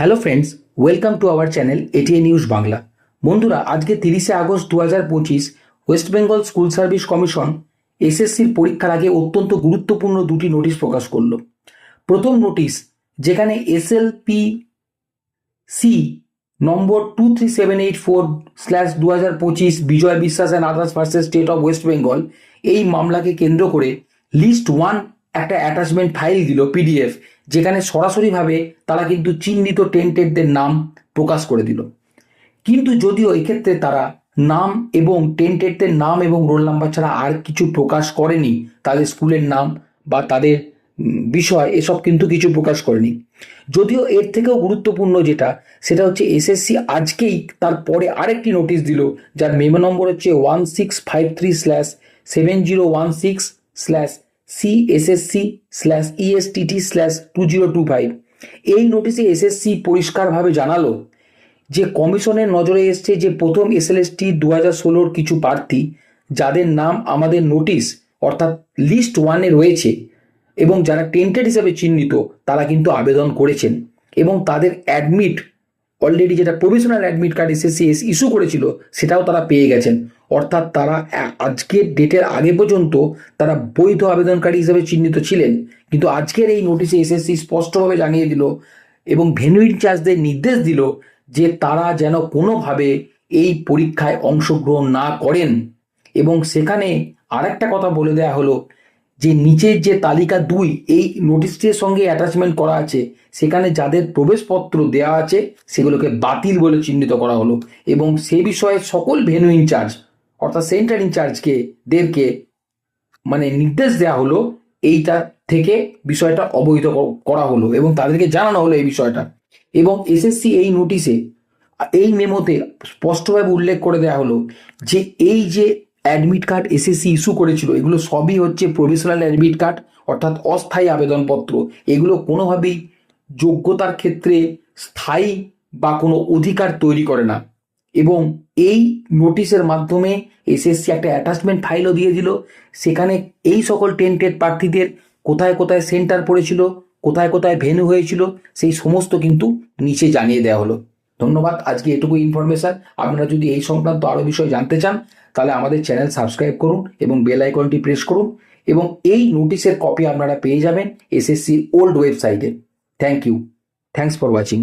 Hello friends welcome to our channel ATA news Bangla বন্ধুরা, আজকে তিরিশে আগস্ট দু হাজার পঁচিশ West Bengal school service commission এসএসসির পরীক্ষার আগে অত্যন্ত গুরুত্বপূর্ণ দুটি নোটিশ প্রকাশ করল। প্রথম নোটিশ যেখানে SLP C number two three seven eight four slash দু হাজার পঁচিশ Bijoy Biswas and others versus state of West Bengal এই মামলাকে কেন্দ্র করে লিস্ট ওয়ান একটা অ্যাটাচমেন্ট ফাইল দিল পিডিএফ যেখানে সরাসরিভাবে তারা কিন্তু চিহ্নিত টেন্টেডদের নাম প্রকাশ করে দিল। কিন্তু যদিও এক্ষেত্রে তারা নাম এবং টেন্টেডদের নাম এবং রোল নাম্বার ছাড়া আর কিছু প্রকাশ করেনি, তাদের স্কুলের নাম বা তাদের বিষয়, এসব কিন্তু কিছু প্রকাশ করেনি। যদিও এর থেকেও গুরুত্বপূর্ণ যেটা, সেটা হচ্ছে এসএসসি আজকেই তারপরে আরেকটি নোটিশ দিল, যার মেমো নম্বর হচ্ছে one six five three slash seven zero one six slash CSSC slash ESTT slash two zero two five এই নোটিশে এসএসসি পরিষ্কারভাবে জানালো যে কমিশনের নজরে এসছে যে প্রথম এসএলএসটি দু হাজার ষোলোর কিছু প্রার্থী, যাদের নাম আমাদের নোটিশ অর্থাৎ লিস্ট ওয়ানে রয়েছে এবং যারা টেন্টেড হিসেবে চিহ্নিত, তারা কিন্তু আবেদন করেছেন এবং তাদের অ্যাডমিট অলরেডি যেটা provisional admit card SSC issue করেছিল, সেটাও তারা পেয়ে গেছেন। অর্থাৎ তারা আজকের ডেটের আগে পর্যন্ত তারা বৈধ আবেদনকারী হিসেবে চিহ্নিত ছিলেন। কিন্তু আজকের এই নোটিশে এসএসসি স্পষ্টভাবে জানিয়ে দিল এবং ভেন্যু ইনচার্জদের নির্দেশ দিল যে তারা যেন কোনোভাবে এই পরীক্ষায় অংশগ্রহণ না করেন। এবং সেখানে আরেকটা কথা বলে দেওয়া হলো যে নিচের যে তালিকা দুই, এই নোটিশটির সঙ্গে অ্যাটাচমেন্ট করা আছে। সেখানে যাদের প্রবেশপত্র দেওয়া আছে, সেগুলোকে বাতিল বলে চিহ্নিত করা হলো। এবং সে বিষয়ে সকল ভেনু ইনচার্জ অর্থাৎ সেন্টার ইনচার্জকে দেরকে মানে নির্দেশ দেওয়া হলো, এইটা থেকে বিষয়টা অবহিত করা হলো এবং তাদেরকে জানানো হলো এই বিষয়টা। এবং এসএসসি এই নোটিশে এই মেমোতে স্পষ্টভাবে উল্লেখ করে দেওয়া হলো যে এই যে অ্যাডমিট কার্ড এসএসসি ইস্যু করেছিল, এগুলো সবই হচ্ছে প্রভিশনাল অ্যাডমিট কার্ড অর্থাৎ অস্থায়ী আবেদনপত্র। এগুলো কোনোভাবেই যোগ্যতার ক্ষেত্রে স্থায়ী বা কোনো অধিকার তৈরি করে না। এবং এই নোটিশের মাধ্যমে এসএসসি একটা অ্যাটাচমেন্ট ফাইলও দিয়ে দিল। সেখানে এই সকল টেন্টেড প্রার্থীদের কোথায় কোথায় সেন্টার পড়েছিল, কোথায় কোথায় ভেনু হয়েছিল, সেই সমস্ত কিন্তু নিচে জানিয়ে দেওয়া হলো। ধন্যবাদ, আজকে এটুকু ইনফরমেশন আপনারা যদি এই সংক্রান্ত আরও বিষয় জানতে চান, তাহলে আমাদের চ্যানেল সাবস্ক্রাইব করুন এবং বেল আইকনটি প্রেস করুন এবং এই নোটিশের কপি আপনারা পেয়ে যাবেন এসএসসির ওল্ড ওয়েবসাইটে thank you thanks for watching